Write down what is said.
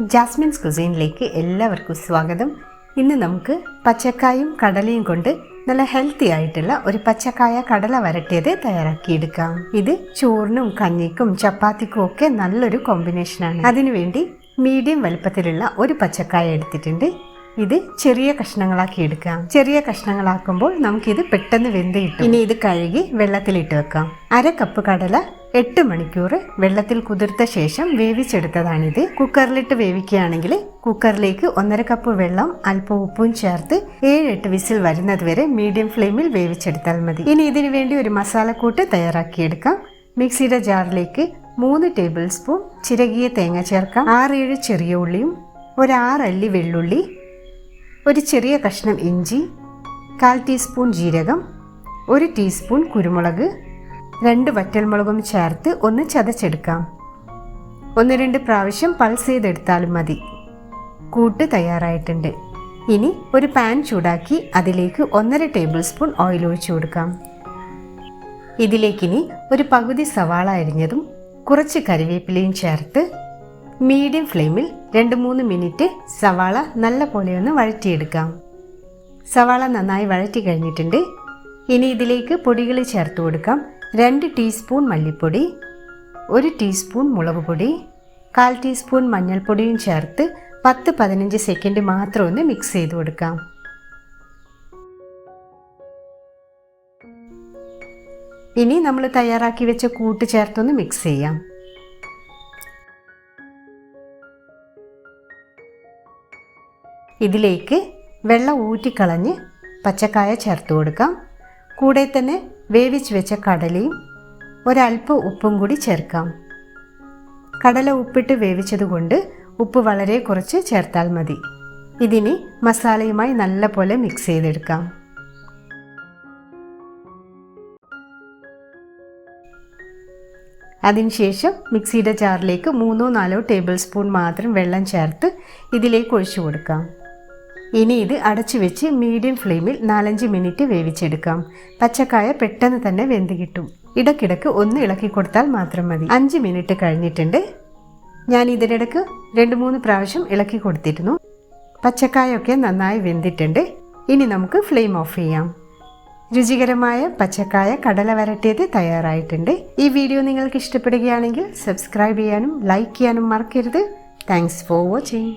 Jasmine's കുസീനിലേക്ക് എല്ലാവർക്കും സ്വാഗതം. ഇന്ന് നമുക്ക് പച്ചക്കായും കടലയും കൊണ്ട് നല്ല ഹെൽത്തി ആയിട്ടുള്ള ഒരു പച്ചക്കായ കടല വരട്ടിയത് തയ്യാറാക്കിയെടുക്കാം. ഇത് ചോറിനും കഞ്ഞിക്കും ചപ്പാത്തിക്കും ഒക്കെ നല്ലൊരു കോമ്പിനേഷനാണ് അതിനുവേണ്ടി മീഡിയം വലുപ്പത്തിലുള്ള ഒരു പച്ചക്കായ എടുത്തിട്ടുണ്ട്. ഇത് ചെറിയ കഷ്ണങ്ങളാക്കി എടുക്കാം. ചെറിയ കഷ്ണങ്ങളാക്കുമ്പോൾ നമുക്കിത് പെട്ടെന്ന് വെന്ത് കിട്ടും. ഇനി ഇത് കഴുകി വെള്ളത്തിലിട്ട് വെക്കാം. അര കപ്പ് കടല എട്ട് മണിക്കൂർ വെള്ളത്തിൽ കുതിർത്ത ശേഷം വേവിച്ചെടുത്തതാണിത്. കുക്കറിലിട്ട് വേവിക്കുകയാണെങ്കിൽ കുക്കറിലേക്ക് ഒന്നര കപ്പ് വെള്ളം അല്പം ഉപ്പും ചേർത്ത് ഏഴ് എട്ട് വിസിൽ വരുന്നത് വരെ മീഡിയം ഫ്ലെയിമിൽ വേവിച്ചെടുത്താൽ മതി. ഇനി ഇതിനു വേണ്ടി ഒരു മസാലക്കൂട്ട് തയ്യാറാക്കിയെടുക്കാം. മിക്സിയുടെ ജാറിലേക്ക് മൂന്ന് ടേബിൾ സ്പൂൺ ചിരകിയ തേങ്ങ ചേർക്കാം. ആറേഴ് ചെറിയ ഉള്ളിയും ഒരു ഒരാറല്ലി വെള്ളുള്ളി ഒരു ചെറിയ കഷ്ണം ഇഞ്ചി കാൽ ടീസ്പൂൺ ജീരകം ഒരു ടീസ്പൂൺ കുരുമുളക് രണ്ട് വറ്റൽമുളകും ചേർത്ത് ഒന്ന് ചതച്ചെടുക്കാം. ഒന്ന് രണ്ട് പ്രാവശ്യം പൾസ് ചെയ്തെടുത്താലും മതി. കൂട്ട് തയ്യാറായിട്ടുണ്ട്. ഇനി ഒരു പാൻ ചൂടാക്കി അതിലേക്ക് ഒന്നര ടേബിൾ സ്പൂൺ ഓയിൽ ഒഴിച്ചു കൊടുക്കാം. ഇതിലേക്കിനി ഒരു പകുതി സവാള അരിഞ്ഞതും കുറച്ച് കറിവേപ്പിലയും ചേർത്ത് മീഡിയം ഫ്ലെയിമിൽ രണ്ട് മൂന്ന് മിനിറ്റ് സവാള നല്ല പോലെ ഒന്ന് വഴറ്റിയെടുക്കാം. സവാള നന്നായി വഴറ്റി കഴിഞ്ഞിട്ടുണ്ട്. ഇനി ഇതിലേക്ക് പൊടികൾ ചേർത്ത് കൊടുക്കാം. രണ്ട് ടീസ്പൂൺ മല്ലിപ്പൊടി ഒരു ടീസ്പൂൺ മുളക് പൊടി കാൽ ടീസ്പൂൺ മഞ്ഞൾപ്പൊടിയും ചേർത്ത് പത്ത് പതിനഞ്ച് സെക്കൻഡ് മാത്രം ഒന്ന് മിക്സ് ചെയ്ത് കൊടുക്കാം. ഇനി നമ്മൾ തയ്യാറാക്കി വെച്ച കൂട്ട് ചേർത്തൊന്ന് മിക്സ് ചെയ്യാം. ഇതിലേക്ക് വെള്ളം ഊറ്റിക്കളഞ്ഞ് പച്ചക്കായ ചേർത്ത് കൊടുക്കാം. കൂടെ തന്നെ വേവിച്ച് വെച്ച കടലയും ഒരല്പം ഉപ്പും കൂടി ചേർക്കാം. കടല ഉപ്പിട്ട് വേവിച്ചതുകൊണ്ട് ഉപ്പ് വളരെ കുറച്ച് ചേർത്താൽ മതി. ഇതിനി മസാലയുമായി നല്ലപോലെ മിക്സ് ചെയ്തെടുക്കാം. അതിനുശേഷം മിക്സിയുടെ ജാറിലേക്ക് മൂന്നോ നാലോ ടേബിൾ സ്പൂൺ മാത്രം വെള്ളം ചേർത്ത് ഇതിലേക്ക് ഒഴിച്ചു കൊടുക്കാം. ഇനി ഇത് അടച്ചു വെച്ച് മീഡിയം ഫ്ലെയിമിൽ നാലഞ്ച് മിനിറ്റ് വേവിച്ചെടുക്കാം. പച്ചക്കായ പെട്ടെന്ന് തന്നെ വെന്ത് കിട്ടും. ഇടയ്ക്കിടയ്ക്ക് ഒന്ന് ഇളക്കി കൊടുത്താൽ മാത്രം മതി. അഞ്ച് മിനിറ്റ് കഴിഞ്ഞിട്ടുണ്ട്. ഞാൻ ഇതിനിടയ്ക്ക് രണ്ട് മൂന്ന് പ്രാവശ്യം ഇളക്കി കൊടുത്തിരുന്നു. പച്ചക്കായൊക്കെ നന്നായി വെന്തിട്ടുണ്ട്. ഇനി നമുക്ക് ഫ്ലെയിം ഓഫ് ചെയ്യാം. രുചികരമായ പച്ചക്കായ കടല വരട്ടിയത് തയ്യാറായിട്ടുണ്ട്. ഈ വീഡിയോ നിങ്ങൾക്ക് ഇഷ്ടപ്പെടുകയാണെങ്കിൽ സബ്സ്ക്രൈബ് ചെയ്യാനും ലൈക്ക് ചെയ്യാനും മറക്കരുത്. Thanks for watching